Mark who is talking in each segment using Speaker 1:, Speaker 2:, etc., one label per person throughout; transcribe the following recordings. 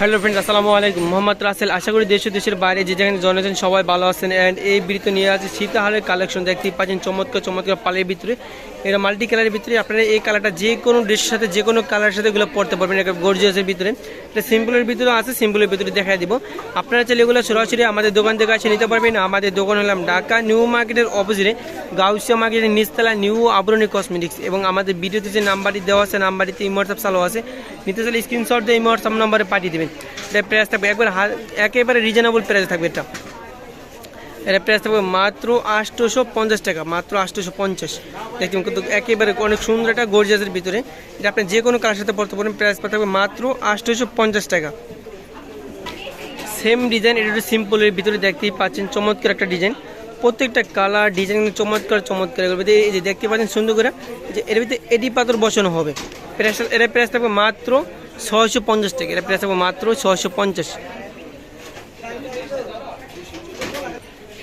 Speaker 1: Hello friends আসসালামু আলাইকুম। মোহাম্মদ রাসেল, আশা করি দেশ দেশের বাইরে যে যেখানে জনেছেন সবাই ভালো আছেন। অ্যান্ড এই বৃত্ত নিয়ে আছে সীতাহারের কালেকশন দেখতেই পাচ্ছেন, চমৎকার চমৎকার পালের ভিতরে এটা মাল্টি কালারের ভিতরে আপনারা এই কালারটা যে কোনো ড্রেসের সাথে, যে কোনো কালারের সাথে এগুলো পড়তে পারবেন। একটা গর্জিয়াসের ভিতরে। এটা সিম্পলের ভিতরে আছে সিম্পলের ভিতরে দেখাই দিব। আপনারা চাইলে এগুলো সরাসরি আমাদের দোকান থেকে এসে নিতে পারবেন। আমাদের দোকান হলাম ঢাকা নিউ মার্কেটের অপোজিটে গাউসিয়া মার্কেটের নিচতলা নিউ আবরণী কসমেটিক্স এবং আমাদের ভিডিওতে যে নাম্বারটি দেওয়া আছে নাম্বারটিতে এই হোয়াটসঅ্যাপ চালু আছে। নিতে চাইলে স্ক্রিনশট দিয়ে এই হোয়াটসঅ্যাপ নাম্বারে পাঠিয়ে দেবেন। এটা প্রাইস থাকবে একবার একেবারে রিজনেবল প্রাইস থাকবে এটা। এটা প্রাইস থাকবে মাত্র আটশোশো পঞ্চাশ টাকা, মাত্র আটশোশো পঞ্চাশ। দেখুন কিন্তু একেবারে অনেক সুন্দর একটা গর্জিয়াসের ভিতরে। এটা আপনি যে কোনো কালার সাথে পড়তে পারেন প্রাইস থাকবে মাত্র আটশোশো পঞ্চাশ টাকা। সেম ডিজাইন এটা একটু সিম্পলের ভিতরে দেখতেই পাচ্ছেন, চমৎকার একটা ডিজাইন প্রত্যেকটা কালার ডিজাইন চমৎকার চমৎকার এগুলোর এই যে দেখতে পাচ্ছেন সুন্দর করে, যে এর ভিতরে এডি পাথর বসানো হবে। প্রাইস এর প্রাইস থাকবে মাত্র ছয়শো পঞ্চাশ টাকা। এর প্রাইস থাকবে মাত্র ছয়শো পঞ্চাশ।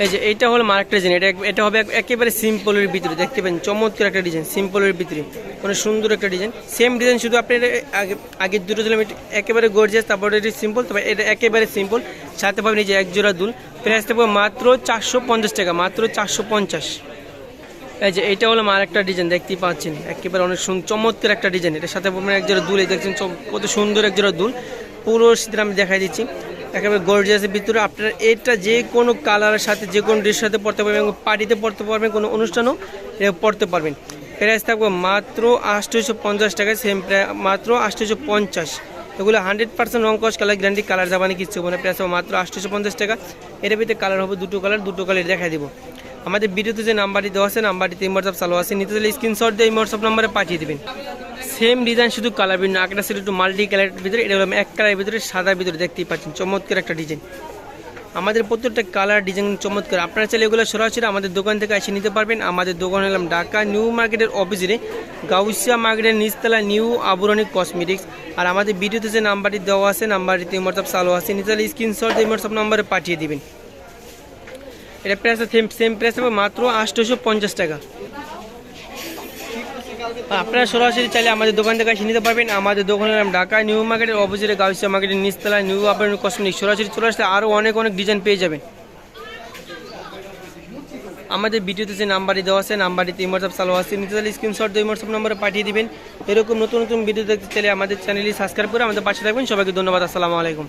Speaker 1: এই যে এইটা হলো মার্কটা ডিজাইন। এটা এটা হবে একেবারে সিম্পলের ভিতরে। দেখতে পাচ্ছেন, চমৎকার একটা ডিজাইন, সিম্পলের ভিতরে। অনেক সুন্দর একটা ডিজাইন। সেম ডিজাইন, শুধু আপনি আগে, আগের দুটো দিলাম একেবারে গর্জিয়াস তারপরে এটি সিম্পল তবে এটা একেবারে সিম্পল সাথে পাবেন এই যে এক জোড়া দুল। প্রাইস থাকবে মাত্র চারশো পঞ্চাশ টাকা, মাত্র চারশো পঞ্চাশ। এই যে এটা হলো আমার একটা ডিজাইন, দেখতেই পাচ্ছেন। একেবারে অনেক চমৎকার একটা ডিজাইন। এটার সাথে পাবেন এক জোড়া দুল, এই দেখছেন কত সুন্দর এক জোড়া দুল। পুরো শীতের আমি দেখাই দিচ্ছি। একেবারে গর্জিয়াসের ভিতরে আপনারা এটা যে কোনো কালারের সাথে, যে কোনো ড্রেসের সাথে পড়তে পারবেন এবং পার্টিতে পড়তে পারবেন, কোনো অনুষ্ঠানও পড়তে পারবেন। প্রাইস থাকবে মাত্র আটশোশো পঞ্চাশ টাকায় সেম মাত্র আটশোশো পঞ্চাশ। এগুলো হান্ড্রেড পার্সেন্ট রং কস কালার গ্যারান্টি কালার যাবানি কিচ্ছু মানে প্রাইস হবে মাত্র আটশোশো পঞ্চাশ টাকা। এর ভিতরে কালার হবে দুটো কালার দুটো কালার দেখাই দিব। আমাদের ভিডিওতে যে নাম্বারটি দেওয়া আছে নাম্বারটিতে হোয়াটসঅ্যাপ চালু আছে। নিতে চাইলে স্ক্রিনশট দিয়ে হোয়াটসঅ্যাপ নাম্বারে পাঠিয়ে দেবেন। সেম ডিজাইন শুধু কালার ভিন্ন একটা ছিল একটু মাল্টি কালারের ভিতরে, এটা এক কালারের ভিতরে সাদার ভিতরে, দেখতেই পাচ্ছেন, চমৎকার একটা ডিজাইন আমাদের প্রত্যেকটা কালার ডিজাইন চমৎকার। আপনারা চাইলে এগুলো সরাসরি আমাদের দোকান থেকে এসে নিতে পারবেন। আমাদের দোকান হলাম ঢাকা নিউ মার্কেটের অফিসে গাউসিয়া মার্কেটের নিচতলা নিউ আবরণী কসমেটিক্স আর আমাদের ভিডিওতে যে নাম্বারটি দেওয়া আছে নাম্বারটিতে হোয়াটসঅ্যাপ চালু আছে চাইলে স্ক্রিনশট দিয়ে হোয়াটসঅ্যাপ নাম্বারে পাঠিয়ে দিবেন। এটা প্রাইস সেম প্রাইস হবে মাত্র আটশোশো টাকা। আপনারা সরাসরি চাইলে আমাদের দোকান থেকে নিতে পারবেন। আমাদের দোকানের নাম ঢাকা নিউ মার্কেটের অপোজিটে গাউসিয়া মার্কেটের নিচতলা নিউ আবরণ কসমেটিক সরাসরি চলে আসলে আরও অনেক অনেক ডিজাইন পেয়ে যাবেন। আমাদের ভিডিওতে যে নাম্বারটি দেওয়া আছে, নাম্বারটিতে হোয়াটসঅ্যাপ চালু আছে। নিতে চাইলে স্ক্রিনশট দিয়ে হোয়াটসঅ্যাপ নম্বরে পাঠিয়ে দিবেন। এরকম নতুন নতুন ভিডিও দেখতে চাইলে আমাদের চ্যানেলটি সাবস্ক্রাইব করে আমাদের পাশে থাকবেন। সবাইকে ধন্যবাদ। আসসালামু আলাইকুম।